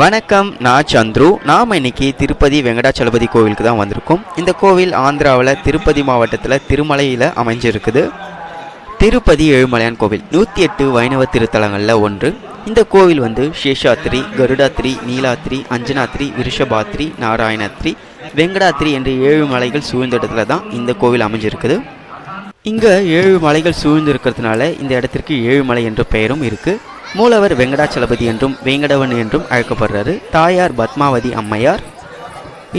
வணக்கம் நான் சந்துரு. நாம் இன்னைக்கு திருப்பதி வெங்கடாச்சலபதி கோவிலுக்கு தான் வந்திருக்கோம். இந்த கோவில் ஆந்திராவில் திருப்பதி மாவட்டத்தில் திருமலையில் அமைஞ்சிருக்குது. திருப்பதி ஏழுமலையான் கோவில் நூற்றி எட்டு வைணவ திருத்தலங்களில் ஒன்று. இந்த கோவில் வந்து சேஷாத்ரி கருடாத்ரி நீலாத்ரி அஞ்சனாத்ரி விருஷபாத்ரி நாராயணாத்ரி வெங்கடாத்ரி என்ற ஏழு மலைகள் சூழ்ந்த இடத்துல தான் இந்த கோவில் அமைஞ்சிருக்குது. இங்கே ஏழு மலைகள் சூழ்ந்து இருக்கிறதுனால இந்த இடத்திற்கு ஏழுமலை என்ற பெயரும் இருக்குது மூலவர் வெங்கடாச்சலபதி என்றும் வேங்கடவன் என்றும் அழைக்கப்படுறாரு. தாயார் பத்மாவதி அம்மையார்.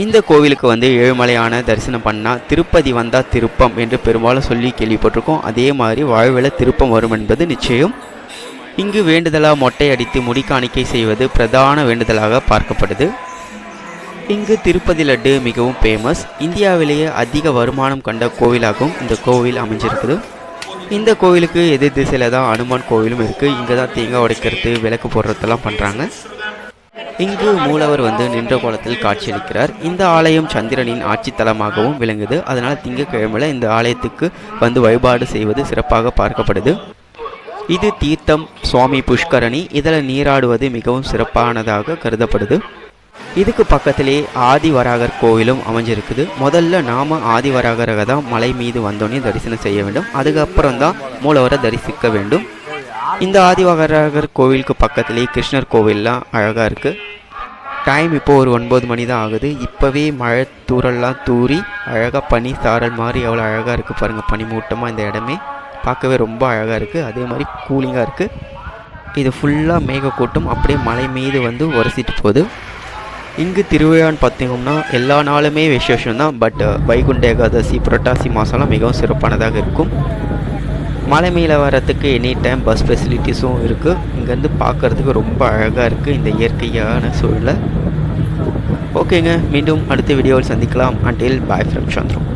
இந்த கோவிலுக்கு வந்து ஏழுமலையான தரிசனம் பண்ணால் திருப்பதி வந்தால் திருப்பம் என்று பெரும்பாலும் சொல்லி கேள்விப்பட்டிருக்கோம். அதே மாதிரி வாழ்வில் திருப்பம் வரும் என்பது நிச்சயம். இங்கு வேண்டுதலாக மொட்டை அடித்து முடி காணிக்கை செய்வது பிரதான வேண்டுதலாக பார்க்கப்படுது. இங்கு திருப்பதி லட்டு மிகவும் ஃபேமஸ் இந்தியாவிலேயே அதிக வருமானம் கண்ட கோவிலாகவும் இந்த கோவில் அமைஞ்சிருக்குது. இந்த கோவிலுக்கு எதிர் திசையில் தான் அனுமான் கோவிலும் இருக்குது இங்கே தான் தேங்காய் உடைக்கிறது விளக்கு போடுறதெல்லாம் பண்ணுறாங்க இங்கு மூலவர் வந்து நின்ற கோலத்தில் காட்சியளிக்கிறார். இந்த ஆலயம் சந்திரனின் ஆட்சி தலமாகவும் விளங்குது. அதனால் திங்கக்கிழமையில் இந்த ஆலயத்துக்கு வந்து வழிபாடு செய்வது சிறப்பாக பார்க்கப்படுது. இது தீர்த்தம் சுவாமி புஷ்கரணி இதில் நீராடுவது மிகவும் சிறப்பானதாக கருதப்படுது. இதுக்கு பக்கத்திலே ஆதிவராகர் கோவிலும் அமைஞ்சிருக்குது. முதல்ல நாம ஆதிவராகரை தான் மலை மீது வந்தோடனே தரிசனம் செய்ய வேண்டும். அதுக்கப்புறம் தான் மூலவரை தரிசிக்க வேண்டும். இந்த ஆதிவராகர் கோவிலுக்கு பக்கத்திலே கிருஷ்ணர் கோவில்லாம் அழகாக இருக்குது டைம் இப்போ ஒரு ஒன்பது மணி தான் ஆகுது. இப்போவே மழை தூரல்லாம் தூறி அழகாக பனி சாரல் மாதிரி எவ்வளோ அழகாக இருக்குது பாருங்கள் பனிமூட்டமாக இந்த இடமே. பார்க்கவே ரொம்ப அழகாக இருக்குது அதே மாதிரி கூலிங்காக இருக்குது இது ஃபுல்லாக மேகக்கூட்டம். அப்படியே மலை மீது வந்து உரசிட்டு போகுது. இங்கு திருவிழான்னு பார்த்தீங்கன்னா எல்லா நாளுமே விசேஷம் தான் பட் வைகுண்ட ஏகாதசி புரட்டாசி மாதம்லாம் மிகவும் சிறப்பானதாக இருக்கும். மலை மேலே வரத்துக்கு எனி டைம் பஸ் ஃபெசிலிட்டிஸும் இருக்குது இங்கேருந்து பார்க்குறதுக்கு ரொம்ப அழகாக இருக்குது இந்த இயற்கையான சூழலை ஓகேங்க. மீண்டும் அடுத்த வீடியோவில் சந்திக்கலாம். Until bye from Chandram